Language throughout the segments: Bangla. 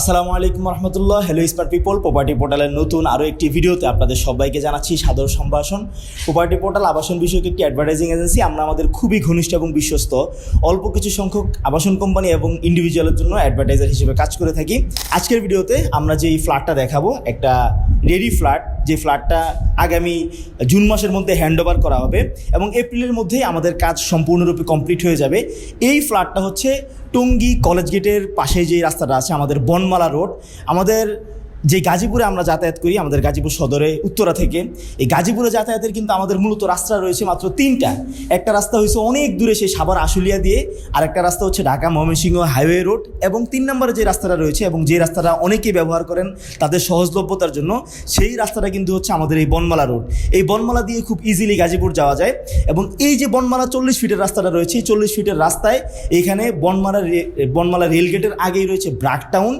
আসসালামু আলাইকুম রহমতুল্লাহ। হ্যালো স্মার্ট পিপল প্রপার্টি পোর্টালের নতুন আরও একটি ভিডিওতে আপনাদের সবাইকে জানাচ্ছি সাদর সম্ভাষণ। প্রপার্টি পোর্টাল আবাসন বিষয়ক একটি অ্যাডভার্টাইজিং এজেন্সি আমরা আমাদের খুবই ঘনিষ্ঠ এবং বিশ্বস্ত, অল্প কিছু সংখ্যক আবাসন কোম্পানি এবং ইন্ডিভিজুয়ালের জন্য অ্যাডভার্টাইজার হিসেবে কাজ করে থাকি। আজকের ভিডিওতে আমরা যে এই ফ্ল্যাটটা দেখাবো, একটা রেডি ফ্ল্যাট যে ফ্ল্যাটটা আগামী জুন মাসের মধ্যে হ্যান্ডওভার করা হবে এবং এপ্রিলের মধ্যেই আমাদের কাজ সম্পূর্ণরূপে কমপ্লিট হয়ে যাবে। এই ফ্ল্যাটটা হচ্ছে টঙ্গী কলেজ গেটের পাশে যে রাস্তাটা আছে, আমাদের বনমালা রোড আমাদের যে গাজীপুরে আমরা যাতায়াত করি, আমাদের গাজীপুর সদরে, উত্তরা থেকে, এই গাজীপুরে যাতায়াতের কিন্তু আমাদের মূলত রাস্তা রয়েছে মাত্র তিনটা। একটা রাস্তা হয়েছে অনেক দূরে, সেই সাবার আশুলিয়া দিয়ে আর একটা রাস্তা হচ্ছে ঢাকা ময়মনসিংহ হাইওয়ে রোড এবং তিন নম্বরে যে রাস্তাটা রয়েছে এবং যে রাস্তাটা অনেকেই ব্যবহার করেন তাদের সহজলভ্যতার জন্য, সেই রাস্তাটা কিন্তু হচ্ছে আমাদের এই বনমালা রোড। এই বনমালা দিয়ে খুব ইজিলি গাজীপুর যাওয়া যায় এবং এই যে বনমালা চল্লিশ ফিটের রাস্তাটা রয়েছে, এই চল্লিশ ফিটের রাস্তায় এখানে বনমালা বনমালা রেলগেটের আগেই রয়েছে ব্রাক টাউন।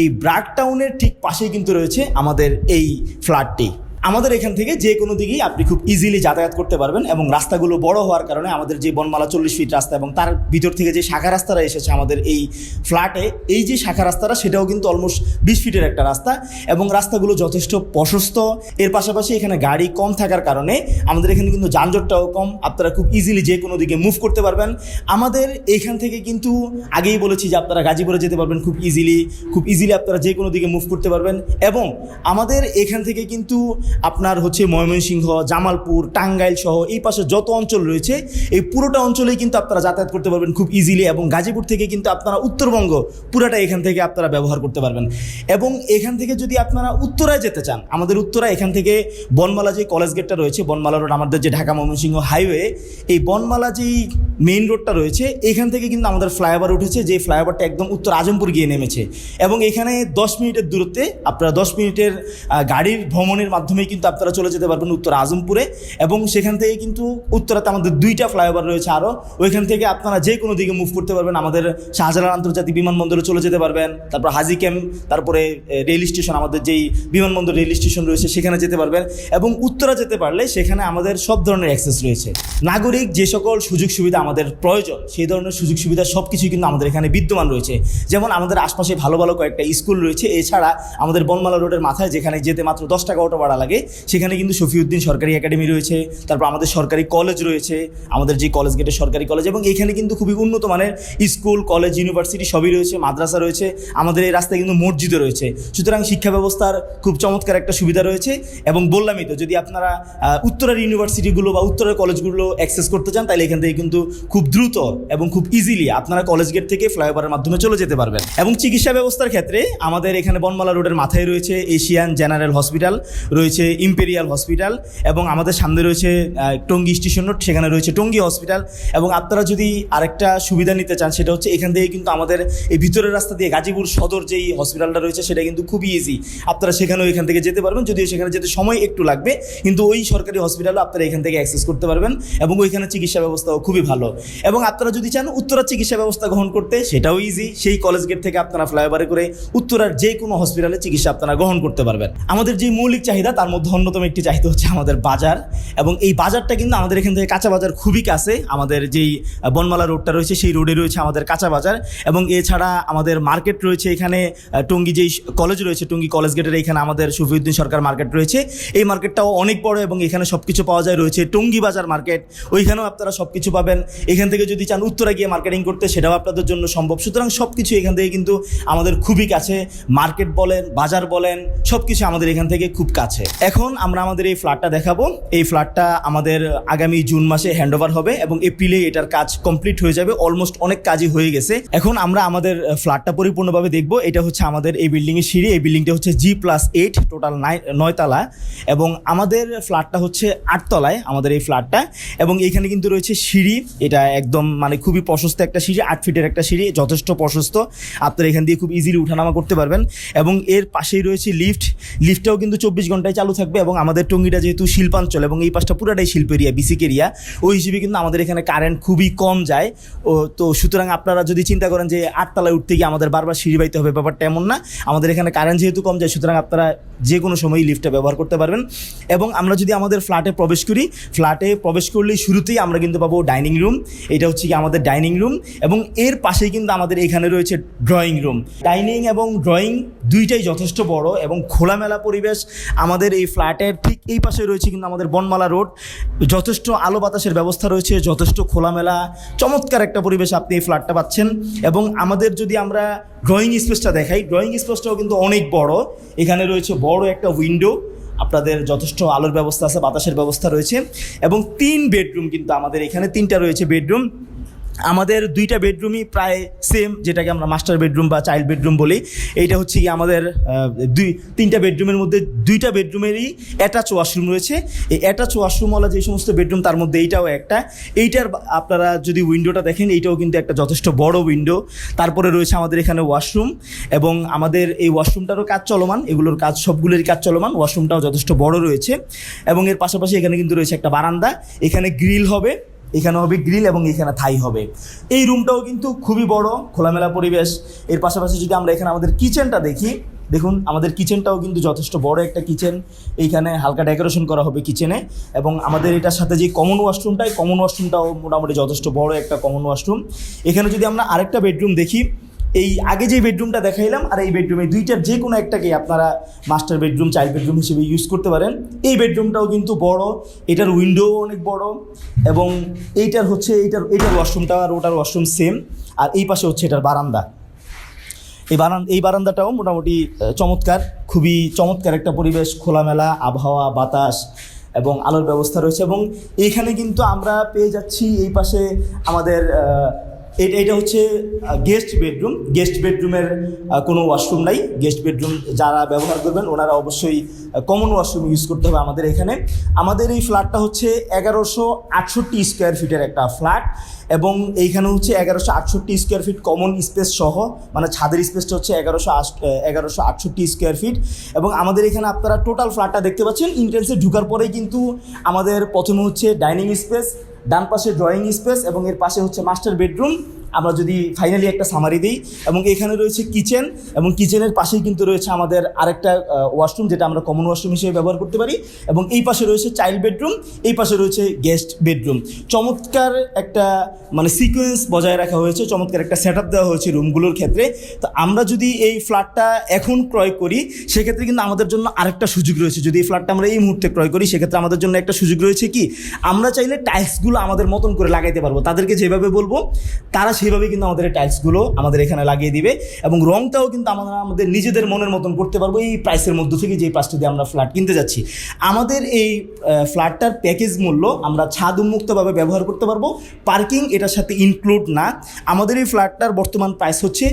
এই ব্রাক টাউনের ঠিক পাশেই কিন্তু রয়েছে আমাদের এই ফ্ল্যাটটি আমাদের এখান থেকে যে কোনো দিকেই আপনি খুব ইজিলি যাতায়াত করতে পারবেন এবং রাস্তাগুলো বড় হওয়ার কারণে আমাদের যে বনমালা চল্লিশ ফিট রাস্তা এবং তার ভিতর থেকে যে শাখা রাস্তাটা এসেছে আমাদের এই ফ্ল্যাটে এই যে শাখা রাস্তাটা সেটাও কিন্তু অলমোস্ট বিশ ফিটের একটা রাস্তা এবং রাস্তাগুলো যথেষ্ট প্রশস্ত। এর পাশাপাশি এখানে গাড়ি কম থাকার কারণে আমাদের এখানে কিন্তু যানজটটাও কম। আপনারা খুব ইজিলি যে কোনো দিকে মুভ করতে পারবেন। আমাদের এইখান থেকে কিন্তু আগেই বলেছি যে আপনারা গাজীপুরে যেতে পারবেন খুব ইজিলি খুব ইজিলি আপনারা যে কোনো দিকে মুভ করতে পারবেন এবং আমাদের এখান থেকে কিন্তু আপনার হচ্ছে ময়মনসিংহ, জামালপুর টাঙ্গাইল সহ এই পাশে যত অঞ্চল রয়েছে, এই পুরোটা অঞ্চলেই কিন্তু আপনারা যাতায়াত করতে পারবেন খুব ইজিলি এবং গাজীপুর থেকে কিন্তু আপনারা উত্তরবঙ্গ পুরোটা এখান থেকে আপনারা ব্যবহার করতে পারবেন। এবং এখান থেকে যদি আপনারা উত্তরায় যেতে চান, আমাদের উত্তরা এখান থেকে বনমালা যে কলেজ গেটটা রয়েছে, বনমালা রোড, আমাদের যে ঢাকা ময়মনসিংহ হাইওয়ে এই বনমালা যেই মেইন রোডটা রয়েছে, এখান থেকে কিন্তু আমাদের ফ্লাইওভার উঠেছে যে ফ্লাইওভারটা একদম উত্তর আজমপুর গিয়ে নেমেছে। এবং এখানে দশ মিনিটের দূরত্বে, আপনারা দশ মিনিটের গাড়ির ভ্রমণের মাধ্যমে কিন্তু আপনারা চলে যেতে পারবেন উত্তর আজমপুরে এবং সেখান থেকে কিন্তু উত্তরাতে আমাদের দুইটা ফ্লাইওভার রয়েছে আরও ওইখান থেকে আপনারা যে কোনো দিকে মুভ করতে পারবেন। আমাদের শাহজালাল আন্তর্জাতিক বিমানবন্দরে চলে যেতে পারবেন। তারপর হাজি ক্যাম্প তারপরে রেল স্টেশন আমাদের যেই বিমানবন্দর রেল স্টেশন রয়েছে, সেখানে যেতে পারবেন। এবং উত্তরা যেতে পারলে সেখানে আমাদের সব ধরনের অ্যাক্সেস রয়েছে। নাগরিক যে সকল সুযোগ সুবিধা আমাদের প্রয়োজন, সেই ধরনের সুযোগ সুবিধা সব কিছুই কিন্তু আমাদের এখানে বিদ্যমান রয়েছে। যেমন আমাদের আশপাশে ভালো ভালো কয়েকটা স্কুল রয়েছে। এছাড়া আমাদের বনমালা রোডের মাথায় যেখানে যেতে মাত্র দশ টাকা অটো ভাড়া লাগে। সেখানে কিন্তু শফিউদ্দিন সরকারি একাডেমি রয়েছে, তারপর আমাদের সরকারি কলেজ রয়েছে, আমাদের যে কলেজ গেটের সরকারি কলেজ এবং এখানে কিন্তু খুবই উন্নত মানের স্কুল কলেজ ইউনিভার্সিটি সবই রয়েছে, মাদ্রাসা রয়েছে, আমাদের এই রাস্তায় কিন্তু মসজিদও রয়েছে। সুতরাং শিক্ষা ব্যবস্থার খুব চমৎকার একটা সুবিধা রয়েছে, এবং বললামই তো, যদি আপনারা উত্তরের ইউনিভার্সিটিগুলো বা উত্তরের কলেজগুলো অ্যাক্সেস করতে চান, তাহলে এখান থেকে কিন্তু খুব দ্রুত এবং খুব ইজিলি আপনারা কলেজ গেট থেকে ফ্লাইওভারের মাধ্যমে চলে যেতে পারবেন। এবং চিকিৎসা ব্যবস্থার ক্ষেত্রে আমাদের এখানে বনমালা রোডের মাথায় রয়েছে এশিয়ান জেনারেল হসপিটাল, রয়েছে ইম্পেরিয়াল হসপিটাল এবং আমাদের সামনে রয়েছে টঙ্গী স্টেশন রোড সেখানে রয়েছে টঙ্গী হসপিটাল এবং আপনারা যদি আরেকটা সুবিধা নিতে চান সেটা হচ্ছে এখান থেকে কিন্তু আমাদের এই ভিতরের রাস্তা দিয়ে গাজীপুর সদর যেই হসপিটালটা রয়েছে সেটা কিন্তু খুবই ইজি আপনারা সেখানেও এখান থেকে যেতে পারবেন, যদিও সেখানে যেতে সময় একটু লাগবে, কিন্তু ওই সরকারি হসপিটালও আপনারা এখান থেকে অ্যাক্সেস করতে পারবেন এবং ওইখানে চিকিৎসা ব্যবস্থাও খুবই ভালো। এবং আপনারা যদি চান উত্তরার চিকিৎসা ব্যবস্থা গ্রহণ করতে, সেটাও ইজি সেই কলেজ গেট থেকে আপনারা ফ্লাইওভারে করে উত্তরার যে কোনো হসপিটালে চিকিৎসা আপনারা গ্রহণ করতে পারবেন। আমাদের যে মৌলিক চাহিদা, তার মধ্যে অন্যতম একটি চাহিদা হচ্ছে আমাদের বাজার। এবং এই বাজারটা কিন্তু আমাদের এখান থেকে কাঁচা বাজার খুবই কাছে। আমাদের যেই বনমালা রোডটা রয়েছে, সেই রোডে রয়েছে আমাদের কাঁচা বাজার। এবং এছাড়া আমাদের মার্কেট রয়েছে এখানে টঙ্গী যেই কলেজ রয়েছে, টঙ্গী কলেজ গেটের এখানে আমাদের শফিউদ্দিন সরকার মার্কেট রয়েছে। এই মার্কেটটাও অনেক বড় এবং এখানে সব কিছু পাওয়া যায়। রয়েছে টঙ্গী বাজার মার্কেট। ওইখানেও আপনারা সব কিছু পাবেন। এখান থেকে যদি চান উত্তরা গিয়ে মার্কেটিং করতে, সেটাও আপনাদের জন্য সম্ভব। সুতরাং সব কিছু এখান থেকে কিন্তু আমাদের খুবই কাছে। মার্কেট বলেন, বাজার বলেন সব কিছু আমাদের এখান থেকে খুব কাছে। এখন আমরা আমাদের এই ফ্ল্যাটটা দেখাবো। এই ফ্ল্যাটটা আমাদের আগামী জুন মাসে হ্যান্ডওভার হবে এবং এপ্রিলে এটার কাজ কমপ্লিট হয়ে যাবে। অলমোস্ট অনেক কাজই হয়ে গেছে। এখন আমরা আমাদের ফ্ল্যাটটা পরিপূর্ণভাবে দেখব। এটা হচ্ছে আমাদের এই বিল্ডিংয়ের সিঁড়ি। এই বিল্ডিংটা হচ্ছে জি প্লাস এইট টোটাল নয়তলা এবং আমাদের ফ্ল্যাটটা হচ্ছে আটতলায় আমাদের এই ফ্ল্যাটটা। এবং এইখানে কিন্তু রয়েছে সিঁড়ি। এটা একদম মানে খুবই প্রশস্ত একটা সিঁড়ি। আট ফিটের একটা সিঁড়ি, যথেষ্ট প্রশস্ত। আপনারা এখান দিয়ে খুব ইজিলি উঠানামা করতে পারবেন। এবং এর পাশেই রয়েছে লিফট লিফটটাও কিন্তু চব্বিশ ঘন্টায় চালু থাকবে এবং আমাদের টঙ্গিটা যেহেতু শিল্পাঞ্চল এবং এই পাশটা পুরাটাই শিল্প এরিয়া বিসিক এরিয়া ওই হিসেবে কিন্তু আমাদের এখানে কারেন্ট খুবই কম যায়। ও, তো সুতরাং আপনারা যদি চিন্তা করেন যে আটতলায় উঠতে গিয়ে আমাদের বারবার সিঁড়ি বাইতে হবে, ব্যাপারটা এমন না। আমাদের এখানে কারেন্ট যেহেতু কম যায়, সুতরাং আপনারা যে কোনো সময়ই লিফটটা ব্যবহার করতে পারবেন। এবং আমরা যদি আমাদের ফ্ল্যাটে প্রবেশ করি ফ্ল্যাটে প্রবেশ করলেই শুরুতেই আমরা কিন্তু পাবো ডাইনিং রুম এটা হচ্ছে কি আমাদের ডাইনিং রুম এবং এর পাশেই কিন্তু আমাদের এখানে রয়েছে ড্রয়িং রুম ডাইনিং এবং ড্রয়িং দুইটাই যথেষ্ট বড় এবং খোলামেলা পরিবেশ। আমাদের এই ফ্ল্যাটের ঠিক এই পাশে রয়েছে কিন্তু আমাদের বনমালা রোড। যথেষ্ট আলো বাতাসের ব্যবস্থা রয়েছে, যথেষ্ট খোলামেলা, চমৎকার একটা পরিবেশ আপনি এই ফ্ল্যাটটা পাচ্ছেন। এবং আমাদের যদি আমরা ড্রয়িং স্পেসটা দেখাই ড্রয়িং স্পেসটাও কিন্তু অনেক বড়। এখানে রয়েছে বড় একটা উইন্ডো আপনাদের যথেষ্ট আলোর ব্যবস্থা আছে, বাতাসের ব্যবস্থা রয়েছে। এবং তিন বেডরুম কিন্তু আমাদের এখানে তিনটা রয়েছে বেডরুম আমাদের দুইটা বেডরুমই প্রায় সেম যেটাকে আমরা মাস্টার বেডরুম বা চাইল্ড বেডরুম বলি। এইটা হচ্ছে কি আমাদের দুই, তিনটা বেডরুমের মধ্যে দুইটা বেডরুমেরই অ্যাটাচ ওয়াশরুম রয়েছে। এই অ্যাটাচ ওয়াশরুমওয়ালা যে সমস্ত বেডরুম তার মধ্যে এইটাও একটা। এইটার আপনারা যদি উইন্ডোটা দেখেন, এইটাও কিন্তু একটা যথেষ্ট বড় উইন্ডো তারপরে রয়েছে আমাদের এখানে ওয়াশরুম এবং আমাদের এই ওয়াশরুমটারও কাজ চলমান। এগুলোর কাজ, সবগুলোরই কাজ চলমান। ওয়াশরুমটাও যথেষ্ট বড় রয়েছে। এবং এর পাশাপাশি এখানে কিন্তু রয়েছে একটা বারান্দা। এখানে গ্রিল হবে। এখানে হবে গ্রিল এবং এখানে থাই হবে। এই রুমটাও কিন্তু খুবই বড়, খোলামেলা পরিবেশ। এর পাশাপাশি যদি আমরা এখানে আমাদের কিচেনটা দেখি, দেখুন আমাদের কিচেনটাও কিন্তু যথেষ্ট বড় একটা কিচেন। এইখানে হালকা ডেকোরেশন করা হবে কিচেনে এবং আমাদের এটার সাথে যে কমন ওয়াশরুমটাই কমন ওয়াশরুমটাও মোটামুটি যথেষ্ট বড় একটা কমন ওয়াশরুম। এখানে যদি আমরা আরেকটা বেডরুম দেখি এই আগে যে বেডরুমটা দেখাইলাম আর এই বেডরুমে দুইটার যে কোনো একটাকে আপনারা মাস্টার বেডরুম চাইল্ড বেডরুম হিসেবে ইউজ করতে পারেন। এই বেডরুমটাও কিন্তু বড়, এটার উইন্ডো অনেক বড় এবং এইটার হচ্ছে, এইটার এইটার ওয়াশরুমটা আর ওটার ওয়াশরুম সেম আর এই পাশে হচ্ছে এটার বারান্দা। এই বারান, এই বারান্দাটাও মোটামুটি চমৎকার, খুবই চমৎকার একটা পরিবেশ, খোলামেলা, আবহাওয়া, বাতাস এবং আলোর ব্যবস্থা রয়েছে এবং এইখানে কিন্তু আমরা পেয়ে যাচ্ছি এই পাশে আমাদের এটা হচ্ছে গেস্ট বেডরুম গেস্ট বেডরুমের কোনো ওয়াশরুম নাই। গেস্ট বেডরুম যারা ব্যবহার করবেন, ওনারা অবশ্যই কমন ওয়াশরুম ইউজ করতে হবে আমাদের এখানে। আমাদের এই ফ্ল্যাটটা হচ্ছে এগারোশো আটষট্টি স্কোয়ার ফিটের একটা ফ্ল্যাট এবং এইখানে হচ্ছে এগারোশো আটষট্টি স্কোয়ার ফিট কমন স্পেস সহ মানে ছাদের স্পেসটা হচ্ছে এগারোশো এগারোশো আটষট্টি স্কোয়ার ফিট এবং আমাদের এখানে আপনারা টোটাল ফ্ল্যাটটা দেখতে পাচ্ছেন। ইন্ট্রেন্সে ঢুকার পরেই কিন্তু আমাদের প্রথমে হচ্ছে ডাইনিং স্পেস ডান পাশে ড্রয়িং স্পেস এবং এর পাশে হচ্ছে মাস্টার বেডরুম আমরা যদি ফাইনালি একটা সামারি দিই, এবং এখানে রয়েছে কিচেন এবং কিচেনের পাশেই কিন্তু রয়েছে আমাদের আরেকটা ওয়াশরুম যেটা আমরা কমন ওয়াশরুম হিসেবে ব্যবহার করতে পারি, এবং এই পাশে রয়েছে চাইল্ড বেডরুম এই পাশে রয়েছে গেস্ট বেডরুম চমৎকার একটা মানে সিকোয়েন্স বজায় রাখা হয়েছে, চমৎকার একটা সেট আপ দেওয়া হয়েছে রুমগুলোর ক্ষেত্রে। তো আমরা যদি এই ফ্ল্যাটটা এখন ক্রয় করি, সেক্ষেত্রে কিন্তু আমাদের জন্য আরেকটা সুযোগ রয়েছে। যদি এই ফ্ল্যাটটা আমরা এই মুহূর্তে ক্রয় করি, সেক্ষেত্রে আমাদের জন্য একটা সুযোগ রয়েছে কি, আমরা চাইলে টাইলসগুলো আমাদের মতন করে লাগাইতে পারব। তাদেরকে যেভাবে বলব, তারা সেইভাবে কিন্তু আমাদের টাইলসগুলো আমাদের এখানে লাগিয়ে দিবে এবং রংটাও কিন্তু আমরা আমাদের নিজেদের মনের মতন করতে পারব এই প্রাইসের মধ্যে থেকে যে প্রাইসটা দিয়ে আমরা ফ্ল্যাট কিনতে যাচ্ছি। আমাদের এই ফ্ল্যাটটার প্যাকেজ মূল্য আমরা ছাদ উন্মুক্তভাবে ব্যবহার করতে পারব। পার্কিং এটার সাথে ইনক্লুড না। আমাদের এই ফ্ল্যাটটার বর্তমান প্রাইস হচ্ছে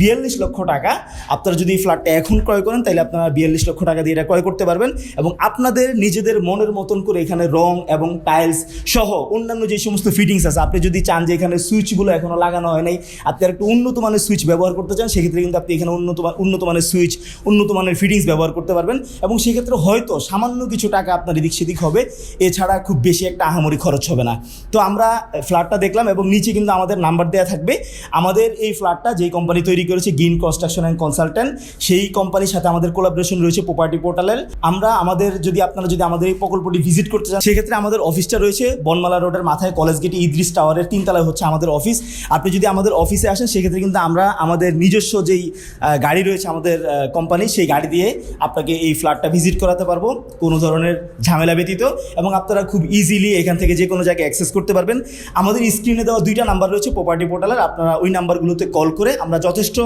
বিয়াল্লিশ লক্ষ টাকা। আপনারা যদি এই ফ্ল্যাটটা এখন ক্রয় করেন তাহলে আপনারা বিয়াল্লিশ লক্ষ টাকা দিয়ে এটা ক্রয় করতে পারবেন এবং আপনাদের নিজেদের মনের মতন করে এখানে রং এবং টাইলস সহ অন্যান্য যে সমস্ত ফিটিংস আছে, আপনি যদি চান যে এখানে সুইচগুলো এখনও লাগানো হয় নাই। আপনি একটা উন্নত মানের সুইচ ব্যবহার করতে চান, সেক্ষেত্রে কিন্তু আপনি এখানে উন্নত উন্নত মানের সুইচ উন্নত মানের ফিটিংস ব্যবহার করতে পারবেন। এবং সেক্ষেত্রে হয়তো সামান্য কিছু টাকা আপনার এদিক সেদিক হবে। এছাড়া খুব বেশি একটা আহামরি খরচ হবে না। তো আমরা ফ্ল্যাটটা দেখলাম এবং নিচে কিন্তু আমাদের নাম্বার দেওয়া থাকবে। আমাদের এই ফ্ল্যাটটা যেই কোম্পানি তৈরি করেছে গ্রিন কনস্ট্রাকশন অ্যান্ড কনসালটেন্ট সেই কোম্পানির সাথে আমাদের কোলাবরেশন রয়েছে প্রপার্টি পোর্টালের আমরা আমাদের যদি আপনারা যদি আমাদের এই প্রকল্পটি ভিজিট করতে চান, সেক্ষেত্রে আমাদের অফিসটা রয়েছে বনমালা রোডের মাথায় কলেজ গেটে ইদ্রিস টাওয়ারের তিনতলায় হচ্ছে আমাদের অফিস আপনি যদি আমাদের অফিসে আসেন, সেক্ষেত্রে কিন্তু আমরা আমাদের নিজস্ব যেই গাড়ি রয়েছে আমাদের কোম্পানি সেই গাড়ি দিয়ে আপনাকে এই ফ্ল্যাটটা ভিজিট করাতে পারব। কোনো ধরনের ঝামেলা ব্যতীত এবং আপনারা খুব ইজিলি এখান থেকে যে কোনো জায়গায় অ্যাক্সেস করতে পারবেন। আমাদের স্ক্রিনে দেওয়া দুইটা নাম্বার রয়েছে প্রপার্টি পোর্টালের আপনারা ওই নাম্বারগুলোতে কল করে আমরা যথেষ্ট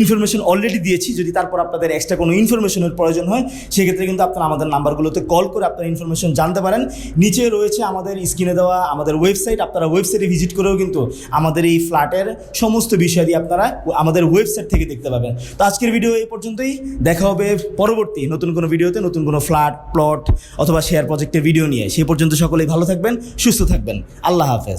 ইনফরমেশন অলরেডি দিয়েছি। যদি তারপর আপনাদের এক্সট্রা কোনো ইনফরমেশনের প্রয়োজন হয়, সেক্ষেত্রে কিন্তু আপনারা আমাদের নাম্বারগুলোতে কল করে আপনার ইনফরমেশন জানতে পারেন। নিচে রয়েছে আমাদের স্ক্রিনে দেওয়া আমাদের ওয়েবসাইট আপনারা ওয়েবসাইটে ভিজিট করেও কিন্তু আমাদের এই ফ্ল্যাটের সমস্ত বিষয়াদি আপনারা আমাদের ওয়েবসাইট থেকে দেখতে পাবেন। তো আজকের ভিডিও এই পর্যন্তই। দেখা হবে পরবর্তী নতুন কোনো ভিডিওতে নতুন কোনো ফ্ল্যাট প্লট অথবা শেয়ার প্রজেক্টের ভিডিও নিয়ে। সেই পর্যন্ত সকলেই ভালো থাকবেন, সুস্থ থাকবেন। আল্লাহ হাফেজ।